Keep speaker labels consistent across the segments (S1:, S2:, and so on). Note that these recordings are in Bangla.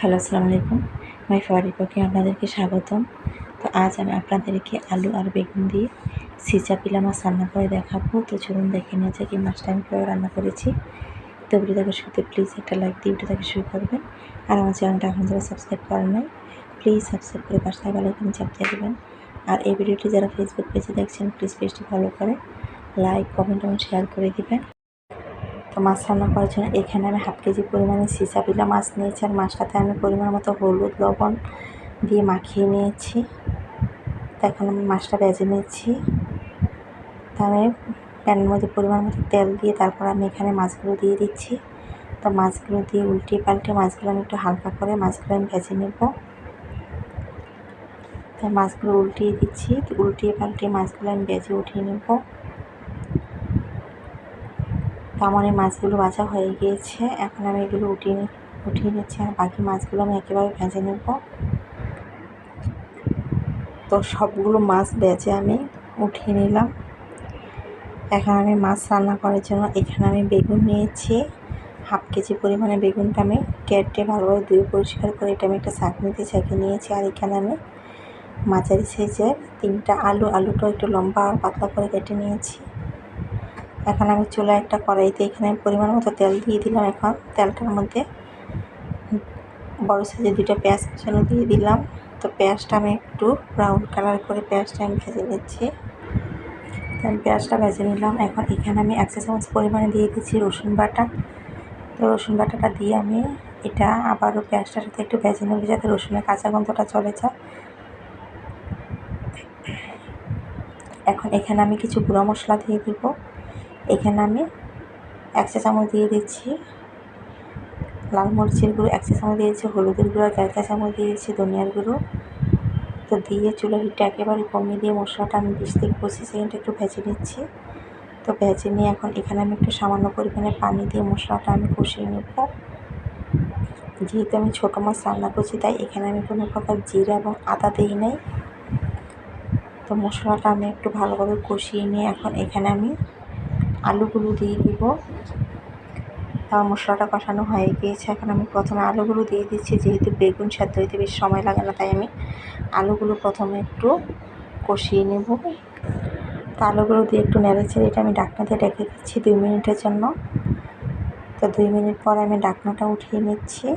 S1: হ্যালো, আসসালামু আলাইকুম। মাই ফেভারিট কুকিং, আপনাদেরকে স্বাগতম। তো আজ আমি আপনাদেরকে আলু আর বেগুন দিয়ে সিজা পিলা মাছ রান্না করে দেখাবো। তো চলুন দেখে নিয়ে যাক মাছটা আমি কীভাবে রান্না করেছি। তো ভিডিওটাকে শুরুতে প্লিজ একটা লাইক দিয়ে ভিডিওটাকে শুরু করবেন। আর আমার চ্যানেলটা এখন যারা সাবস্ক্রাইব করেন নাই প্লিজ সাবস্ক্রাইব করে পাশে থাকা বেলাইকনে চাপ দিয়ে দেবেন। আর এই ভিডিওটি যারা ফেসবুক পেজে দেখছেন প্লিজ পেজটি ফলো করে লাইক কমেন্ট এবং শেয়ার করে দিবেন। তো মাছ রান্না করার জন্য এখানে আমি হাফ কেজি পরিমাণে সিসাপিলা মাছ নিয়েছি আর মাছটাতে আমি পরিমাণ মতো হলুদ, লবণ দিয়ে মাখিয়ে নিয়েছি। তো এখন আমি মাছটা ভেজে নিয়েছি তো আমি প্যানের মধ্যে পরিমাণ মতো তেল দিয়ে তারপর আমি এখানে মাছগুলো দিয়ে দিচ্ছি। তো মাছগুলো দিয়ে উল্টিয়ে পাল্টে মাছগুলো আমি একটু হালকা করে মাছগুলো আমি ভেজে নেব। তাই মাছগুলো উল্টিয়ে দিচ্ছি। উল্টিয়ে পাল্টে মাছগুলো আমি ভেজে উঠিয়ে নেব। তো মাছগুলো ভাজা হয়ে গিয়েছে। এখন আমি এগুলো উঠিয়ে উঠিয়ে নিচ্ছি আর বাকি মাছগুলো আমি একেবারে ভেজে নেব। তো সবগুলো মাছ ভেজে আমি উঠিয়ে নিলাম। এখন আমি মাছ রান্না করার জন্য এখানে আমি বেগুন নিয়েছি। হাফ কেজি পরিমাণে বেগুনটা আমি কেটে ভালোভাবে ধুয়ে পরিষ্কার করে এটা আমি একটা চাকনিতে ছেঁকে নিয়েছি। আর এখানে আমি মাঝারি সাইজের তিনটা আলু আলুটা একটু লম্বা আর পাতলা করে কেটে নিয়েছি। এখন আমি চুলা একটা কড়াইতে এখানে পরিমাণ মতো তেল দিয়ে দিলাম এখন। তেলটার মধ্যে বড় সাইজে দুটো পেঁয়াজ কুচানো দিয়ে দিলাম। তো পেঁয়াজটা আমি একটু ব্রাউন কালার করে পেঁয়াজটা আমি ভেজে নিচ্ছি। আমি পেঁয়াজটা ভেজে নিলাম। এখন এখানে আমি একশো চামচ পরিমাণে দিয়ে দিচ্ছি রসুন বাটা। তো রসুন বাটাটা দিয়ে আমি এটা আবারও পেঁয়াজটার সাথে একটু ভেজে নেব যাতে রসুনের কাঁচা গন্ধটা চলে যায়। এখন এখানে আমি কিছু গুঁড়ো মশলা দিয়ে দিব। এখানে আমি এক চা চামচ দিয়ে দিচ্ছি। লাল মরিচের গুঁড়ো এক চা চামচ দিয়েছি, হলুদের গুঁড়ো এক চা চামচ দিয়েছি, ধনিয়ার গুঁড়ো। তো দিয়ে চুলো হিটটা একেবারে কমিয়ে দিয়ে মশলাটা আমি বিশ থেকে পঁচিশ সেকেন্ড একটু ভেজে নিচ্ছি। তো ভেজে নিয়ে এখন এখানে আমি একটু সামান্য পরিমাণে পানি দিয়ে মশলাটা আমি কষিয়ে নেব। যেহেতু আমি ছোটো মাছ রান্না করছি, তাই এখানে আমি কোনো প্রকার জিরা এবং আদা দিই নাই। তো মশলাটা আমি একটু ভালোভাবে কষিয়ে নিয়ে এখন এখানে আমি আলুগুলো দিয়ে দিব। তার মশলাটা কষানো হয়ে গিয়েছে। এখন আমি প্রথমে আলুগুলো দিয়ে দিচ্ছি। যেহেতু বেগুন সেদ্ধ হইতে বেশি সময় লাগে না, তাই আমি আলুগুলো প্রথমে একটু কষিয়ে নেব। তো আলুগুলো দিয়ে একটু নেড়েছে এটা আমি ডাকনা দিয়ে ডেকে দিচ্ছি দুই মিনিটের জন্য। তো দুই মিনিট পরে আমি ডাকনাটা উঠিয়ে নিচ্ছি।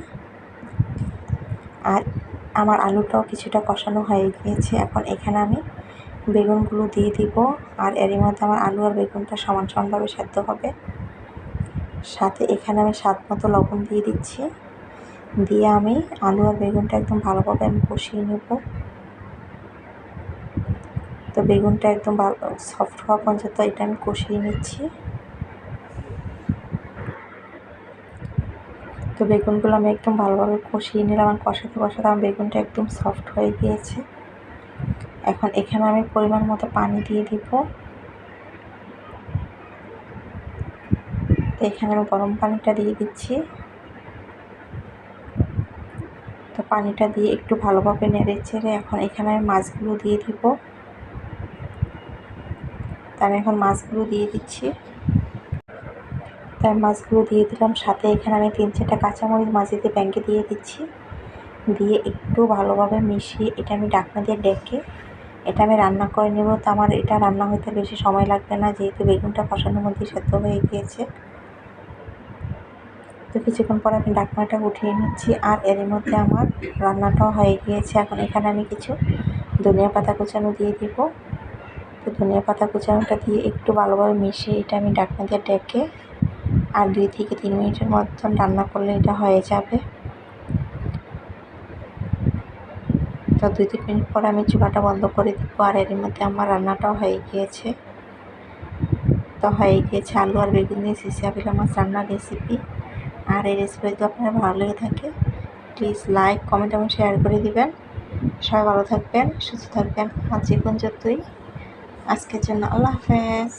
S1: আর আমার আলুটাও কিছুটা কষানো হয়ে গিয়েছে। এখন এখানে আমি বেগুনগুলো দিয়ে দিব। আর এরই মধ্যে আমার আলু আর বেগুনটা সমান সমানভাবে সেদ্ধ হবে। সাথে এখানে আমি স্বাদ মতো লবণ দিয়ে দিচ্ছি। দিয়ে আমি আলু আর বেগুনটা একদম ভালোভাবে আমি কষিয়ে নেব। তো বেগুনটা একদম ভালো, সফট হওয়া পর্যন্ত এটা আমি কষিয়ে নিচ্ছি। তো বেগুনগুলো আমি একদম ভালোভাবে কষিয়ে নিলাম। আর কষাতে কষাতে আমার বেগুনটা একদম সফট হয়ে গিয়েছে। এখন এখানে আমি পরিমাণ মতো পানি দিয়ে দিব। তো এখানে আমি গরম পানিটা দিয়ে দিচ্ছি। তো পানিটা দিয়ে একটু ভালোভাবে নেড়ে চেড়ে এখন এখানে আমি মাছগুলো দিয়ে দিব। আমি এখন মাছগুলো দিয়ে দিচ্ছি। তাই মাছগুলো দিয়ে দিলাম, সাথে এখানে আমি তিন চারটা কাঁচামরিচ মাঝিতে ব্যাঙ্কে দিয়ে দিচ্ছি। দিয়ে একটু ভালোভাবে মিশিয়ে এটা আমি ডাকনা দিয়ে ডেকে এটা আমি রান্না করে নেব। তো আমার এটা রান্না হতে বেশি সময় লাগবে না, যেহেতু বেগুনটা কষানোর মধ্যে সেদ্ধ হয়ে গিয়েছে। তো কিছুক্ষণ পর আমি ডাকনাটা উঠিয়ে নিচ্ছি, আর এর মধ্যে আমার রান্নাটাও হয়ে গিয়েছে। এখন এখানে আমি কিছু ধনিয়া পাতা কুচানো দিয়ে দিব। তো ধনিয়া পাতা কুচানোটা দিয়ে একটু ভালোভাবে মিশিয়ে এটা আমি ডাকনা দিয়ে ডেকে, আর দুই থেকে তিন মিনিটের মতন রান্না করলে এটা হয়ে যাবে। তো দুই তিন মিনিট পর আমি চুলাটা বন্ধ করে দিব আর এর মধ্যে আমার রান্নাটাও হয়ে গিয়েছে। তো হয়ে গিয়েছে আলু আর বেগুন দিয়ে সিসি আপিলা মাছ রান্নার রেসিপি আর এই রেসিপি যদি আপনার ভালো লেগে থাকে প্লিজ লাইক কমেন্ট এবং শেয়ার করে দিবেন। সবাই ভালো থাকবেন, সুস্থ থাকবেন। আর যে কোন যতই আজকের জন্য আল্লাহ হাফেজ।